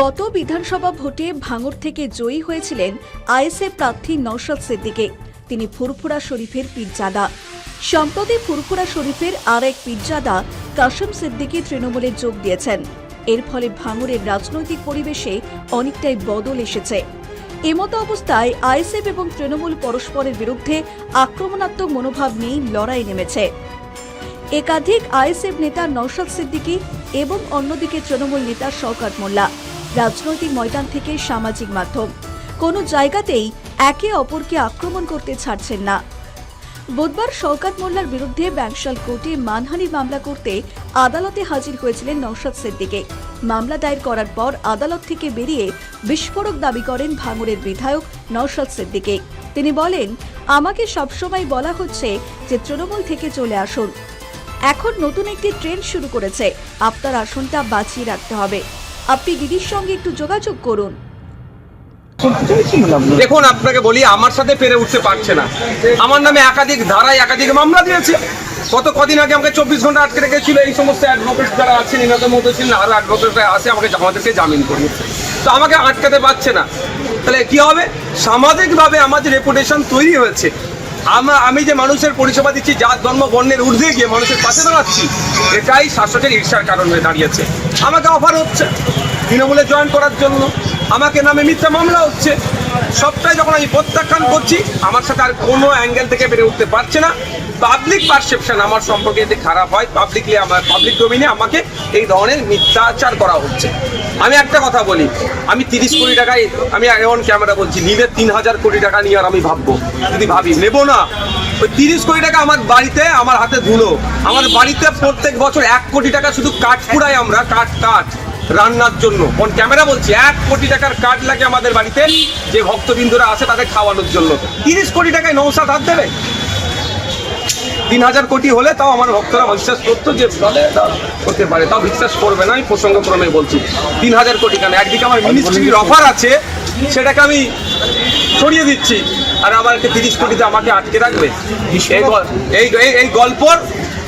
গত বিধানসভা ভোটে ভাঙড় থেকে জয়ী হয়েছিলেন আইএসএফ প্রার্থী নওশাদ সিদ্দিকে। তিনি ফুরফুরা শরীফের পীরজাদা। সম্প্রতি ফুরফুরা শরীফের আর এক পীরজাদা কাসম সিদ্দিকি তৃণমূলে যোগ দিয়েছেন। এর ফলে ভাঙড়ের রাজনৈতিক পরিবেশে অনেকটাই বদল এসেছে। এমতো অবস্থায় আইএসএফ এবং তৃণমূল পরস্পরের বিরুদ্ধে আক্রমণাত্মক মনোভাব নিয়েই লড়াই নেমেছে। একাধিক আইএসএফ নেতা নওশাদ সিদ্দিকী এবং অন্যদিকে তৃণমূল নেতা শওকত মোল্লা। রাজনৈতিক ময়দান থেকে সামাজিক মাধ্যম। কোনো জায়গাতেই একে অপরকে আক্রমণ করতে ছাড়ছেন না। বুধবার শওকত মোল্লার বিরুদ্ধে ব্যাংশাল কোর্টে মানহানির মামলা করতে আদালতে হাজির হয়েছিলেন নওশাদ সিদ্দিকে। মামলা দায়ের করার পর আদালত থেকে বেরিয়ে বিস্ফোরক দাবি করেন ভাঙড়ের বিধায়ক নওশাদ সিদ্দিকে। তিনি বলেন, আমাকে সবসময় বলা হচ্ছে যে তৃণমূল থেকে চলে আসুন। এখন নতুন একটি ট্রেন্ড শুরু করেছে। আপনার আসনটা বাঁচিয়ে রাখতে হবে। আপনি দিদির সঙ্গে একটু যোগাযোগ করুন। দেখুন, আপনাকে বলি, আমার সাথে পেরে উঠতে পারছে না। আমার নামে একাধিক ধারায় একাধিক মামলা দিয়েছে। গত কদিন আগে আমাকে চব্বিশ ঘণ্টা আটকে রেখেছিল। এই সমস্ত অ্যাডভোকেট যারা আছেন, ইনাদের মধ্যে ছিলেন, আরও অ্যাডভোকেটরা আছে, আমাকে আমাদেরকে জামিন করিয়েছে। তো আমাকে আটকাতে পারছে না। তাহলে কি হবে? সামাজিকভাবে আমার যে রেপুটেশন তৈরি হয়েছে আমরা, আমি যে মানুষের পরিষেবা দিচ্ছি, জাত, ধর্ম, বর্ণের ঊর্ধ্বে গিয়ে মানুষের পাশে দাঁড়াচ্ছি, এটাই শাসকের ঈর্ষার কারণ হয়ে দাঁড়িয়েছে। আমাকে অফার হচ্ছে, তৃণমূলে জয়েন করার জন্য। আমাকে নামে মিথ্যা মামলা হচ্ছে। সবটাই যখন আমি প্রত্যাখ্যান করছি, আমার সাথে আর কোনো অ্যাঙ্গেল থেকে বেড়ে উঠতে পারছে না। পাবলিক পারসেপশন আমার সম্পর্কে যদি খারাপ হয় পাবলিকলি আমার পাবলিক ডোমিনে আমাকে এই ধরনের মিথ্যাচার করা হচ্ছে। আমি একটা কথা বলি, আমি তিরিশ কোটি টাকায়, আমি এমন ক্যামেরা বলছি, নিলে তিন হাজার কোটি টাকা নিয়ে আর আমি ভাববো, যদি ভাবি। নেব না। ওই তিরিশ কোটি টাকা আমার বাড়িতে, আমার হাতে ধুলো। আমার বাড়িতে প্রত্যেক বছর এক কোটি টাকা শুধু কাঠ পুড়াই আমরা, কাঠ কাঠ রান্নার জন্য। কোন ক্যামেরা বলছি, এক কোটি টাকার কাঠ লাগে আমাদের বাড়িতে, যে ভক্তবিন্দুরা আছে তাদের খাওয়ানোর জন্য। তিরিশ কোটি টাকায় নৌসাদ হাত দেবে? তিন হাজার কোটি হলে তাও আমার ভক্তরা বিশ্বাস করতো যে হতে পারে। তাও বিশ্বাস করবে না আমি প্রসঙ্গক্রমে বলছি। তিন হাজার কোটি কেন? একদিকে আমার মিনিস্ট্রির অফার আছে সেটাকে আমি সরিয়ে দিচ্ছি। আর আমার একটা তিরিশ কোটিতে আমাকে আটকে রাখবে। এই গল- এই এই- এই গল্পর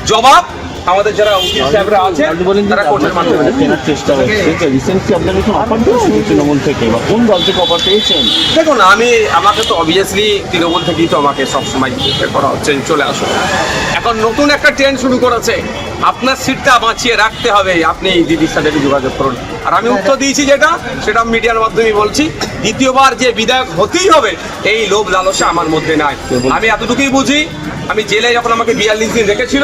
জবাব আমাদের যারা উকিল সাহেবরা আছে তারা কোর্টের মাধ্যমে কেনার চেষ্টা হচ্ছে রিসেন্টলি আপনার কোনো অফার পেয়েছেন তৃণমূল থেকে বা কোন দল থেকে অফার পেয়েছেন? দেখুন আমি আমাকে তো অবভিয়াসলি তৃণমূল থেকেই তো আমাকে সবসময় করা হচ্ছে চলে আসুন। এখন নতুন একটা ট্রেন্ড শুরু করেছে। আপনার সিটটা বাঁচিয়ে রাখতে হবে। আপনি দিদির সাথে একটু যোগাযোগ করুন। আর আমি উত্তর দিয়েছি যেটা সেটা মিডিয়ার মাধ্যমে বলছি। দ্বিতীয়বার যে বিধায়ক হতেই হবে এই লোভ লালসা আমার মধ্যে নাই। আমি এতটুকুই বুঝি। আমি জেলে যখন আমাকে বিয়াল্লিশ দিন রেখেছিল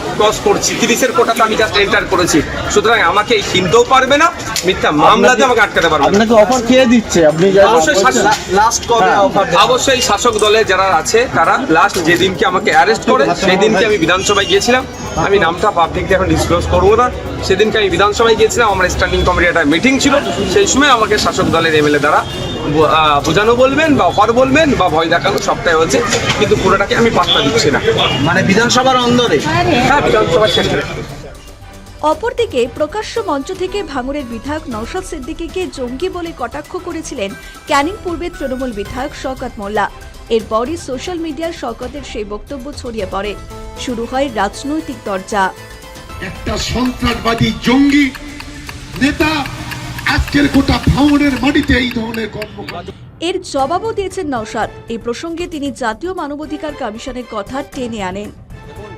ক্রস করছি। তিরিশের কোটাতে আমি জাস্ট এন্টার করেছি। সুতরাং আমাকে এই কিনতেও পারবে না মিথ্যা মামলা দিয়ে আমাকে আটকাতে পারবে না। আপনাকে অফার কে দিচ্ছে? আপনি অবশ্যই শাসক লাস্ট কবে অফার অবশ্যই শাসক দলে যারা আছে তারা লাস্ট যেদিনকে আমাকে অ্যারেস্ট করে সেই দিনকে আমি বিধানসভায় গিয়েছিলাম। আমি নামটা পাবলিকলি এখন ডিসক্লোজ করব না। সেদিনকে আমি বিধানসভায় গিয়েছিলাম আমার স্ট্যান্ডিং কমিটির একটা মিটিং ছিল। সেই সময় আমাকে শাসক দলের এমএলএ দ্বারা বোঝানো বলবেন বা অফার বলবেন বা ভয় দেখানো সবটাই হচ্ছে কিন্তু পুরোটাকে আমি পাত্তা দিচ্ছি না। মানে বিধানসভার অন্দরে? হ্যাঁ বিধানসভার শেষে। অপরদিকে প্রকাশ্য মঞ্চ থেকে ভাঙড়ের বিধায়ক নওশাদ সিদ্দিকীকে জঙ্গি বলে কটাক্ষ করেছিলেন ক্যানিং পূর্বের তৃণমূল বিধায়ক শওকত মোল্লা। এরপরই সোশ্যাল মিডিয়ায় শওকতের সেই বক্তব্য ছড়িয়ে পড়ে। শুরু হয় রাজনৈতিক দরজা একটা সন্ত্রাসবাদী জঙ্গি নেতা আজকের গোটা ভাঙনের মাটিতে এই ধরনের কর্মকাণ্ড এর জবাবও দিয়েছেন নওশাদ। এই প্রসঙ্গে তিনি জাতীয় মানবাধিকার কমিশনের কথা টেনে আনেন।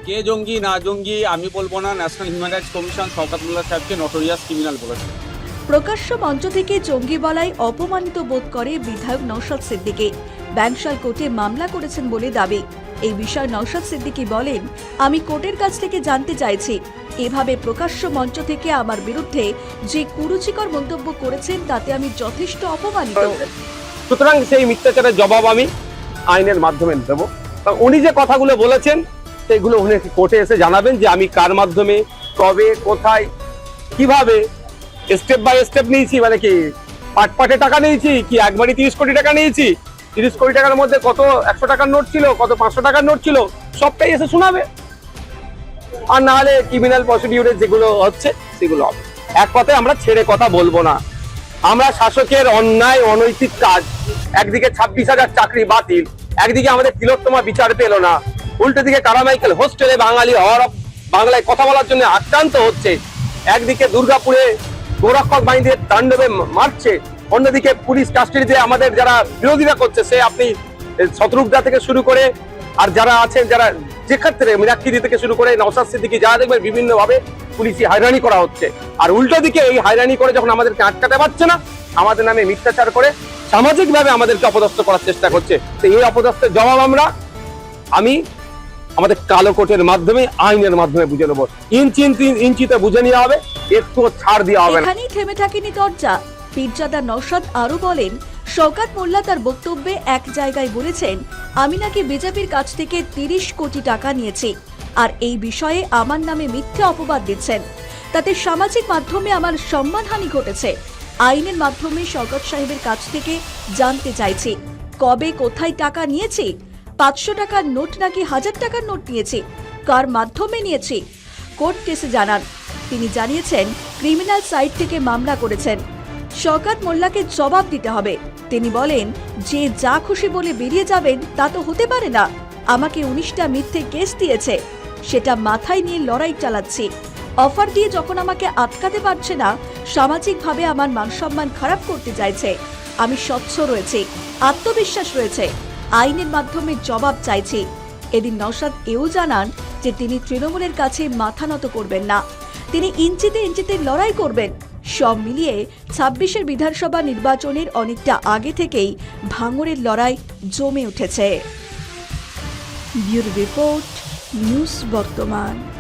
কে জঙ্গি না জঙ্গি আমি বলব না। National human rights commission Shaukat Molla সাহেবকে নটোরিয়াস ক্রিমিনাল বলেছে। প্রকাশ্য মঞ্চ থেকে জঙ্গি বলায় অপমানিত বোধ করে বিধায়ক নওশাদ সিদ্দিকী। ব্যাংশাল কোর্টে মামলা করেছেন বলে দাবি। এই বিষয়ে নওশাদ সিদ্দিকী বলেন, আমি কোর্টের কাছ থেকে জানতে চাইছি, এভাবে প্রকাশ্য মঞ্চ থেকে আমার বিরুদ্ধে যে কুরুচিকর মন্তব্য করেছেন, তাতে আমি যথেষ্ট অপমানিত। সুতরাং সেই মিথ্যাচারের জবাব আমি আইনের মাধ্যমে দেবো। উনি যে কথাগুলো বলেছেন, সেগুলো উনি কোর্টে এসে জানাবেন যে আমি কার মাধ্যমে, কবে, কোথায়, কীভাবে স্টেপ বাই স্টেপ নিয়েছি মানে কি পাট পাটে টাকা নিয়েছি, কি একবারই তিরিশ কোটি টাকা নিয়েছি তিরিশ কোটি টাকার মধ্যে কত একশো টাকার নোট ছিল, কত পাঁচশো টাকার নোট ছিল, সবটাই এসে শোনাবে। আর না হলে ক্রিমিনাল প্রসিডিউরে যেগুলো হচ্ছে, সেগুলো হবে। এক কথায় আমরা ছেড়ে কথা বলব না। আমরা শাসকের অন্যায়, অনৈতিক কাজ। একদিকে ছাব্বিশ হাজার চাকরি বাতিল, একদিকে আমাদের তিলোত্তমা বিচার পেল না। উল্টো দিকে কারামাইকেল হোস্টেলে বাঙালি হওয়ার বাংলায় কথা বলার জন্য আক্রান্ত হচ্ছে। একদিকে দুর্গাপুরে গোরক্ষক বাহিনীদের তাণ্ডবে মারছে। অন্যদিকে পুলিশ কাস্টাডিতে আমাদের যারা বিরোধিতা করছে, সে আপনি শত্রুঘ্না থেকে শুরু করে, আর যারা আছেন, যারা যে ক্ষেত্রে মিনাক্ষী থেকে শুরু করে নওসাদ সিদ্দিকি যারা দেখবেন বিভিন্ন ভাবে পুলিশি হয়রানি করা হচ্ছে। আর উল্টো দিকে এই হয়রানি করে যখন আমাদেরকে আটকাতে পারছে না, আমাদের নামে মিথ্যাচার করে সামাজিক ভাবে আমাদেরকে অপদস্থ করার চেষ্টা করছে। তো এই অপদস্থের জবাব আমরা, আমি আমাদের কালো কোটের মাধ্যমে, আইনের মাধ্যমে বুঝে নেব। ইঞ্চি ইঞ্চি ইঞ্চিতে বুঝে নেওয়া হবে একটু ছাড় দেওয়া হবে থেমে থাকেনি দরজা। পীরজাদা নওশাদ আরও বলেন, শওকাত মোল্লা তার বক্তব্যে এক জায়গায় বলেছেন, আমি নাকি বিজেপির কাছ থেকে তিরিশ কোটি টাকা নিয়েছি, আর এই বিষয়ে আমার নামে মিথ্যা অপবাদ দিচ্ছেন। তাতে সামাজিক মাধ্যমে আমার সম্মানহানি ঘটেছে। আইনের মাধ্যমে শওকত সাহেবের কাছ থেকে জানতে চাইছি, কবে কোথায় টাকা নিয়েছি, পাঁচশো টাকার নোট নাকি হাজার টাকার নোট নিয়েছি, কার মাধ্যমে নিয়েছি, কোর্ট কেসে জানান। তিনি জানিয়েছেন, ক্রিমিনাল সাইট থেকে মামলা করেছেন। শওকাত মোল্লাকে জবাব দিতে হবে। তিনি বলেন, যে যা খুশি বলে বেরিয়ে যাবেন, তা তো হতে পারে না। আমাকে উনিশটা মিথ্যে কেস দিয়েছে। সেটা মাথায় নিয়ে লড়াই চালাচ্ছি। অফার দিয়ে যখন আমাকে আটকাতে পারছে না, সামাজিকভাবে আমার মানসম্মান খারাপ করতে চাইছে। আমি স্বচ্ছ রয়েছি, আত্মবিশ্বাস রয়েছে, আইনের মাধ্যমে জবাব চাইছি। এদিন নওশাদ এও জানান যে তিনি তৃণমূলের কাছে মাথা নত করবেন না। তিনি ইঞ্চিতে ইঞ্চিতে লড়াই করবেন। সব মিলিয়ে ছাব্বিশের বিধানসভা নির্বাচনের অনেকটা আগে থেকেই ভাঙরের লড়াই জমে উঠেছে। রিপোর্ট, নিউজ বর্তমান।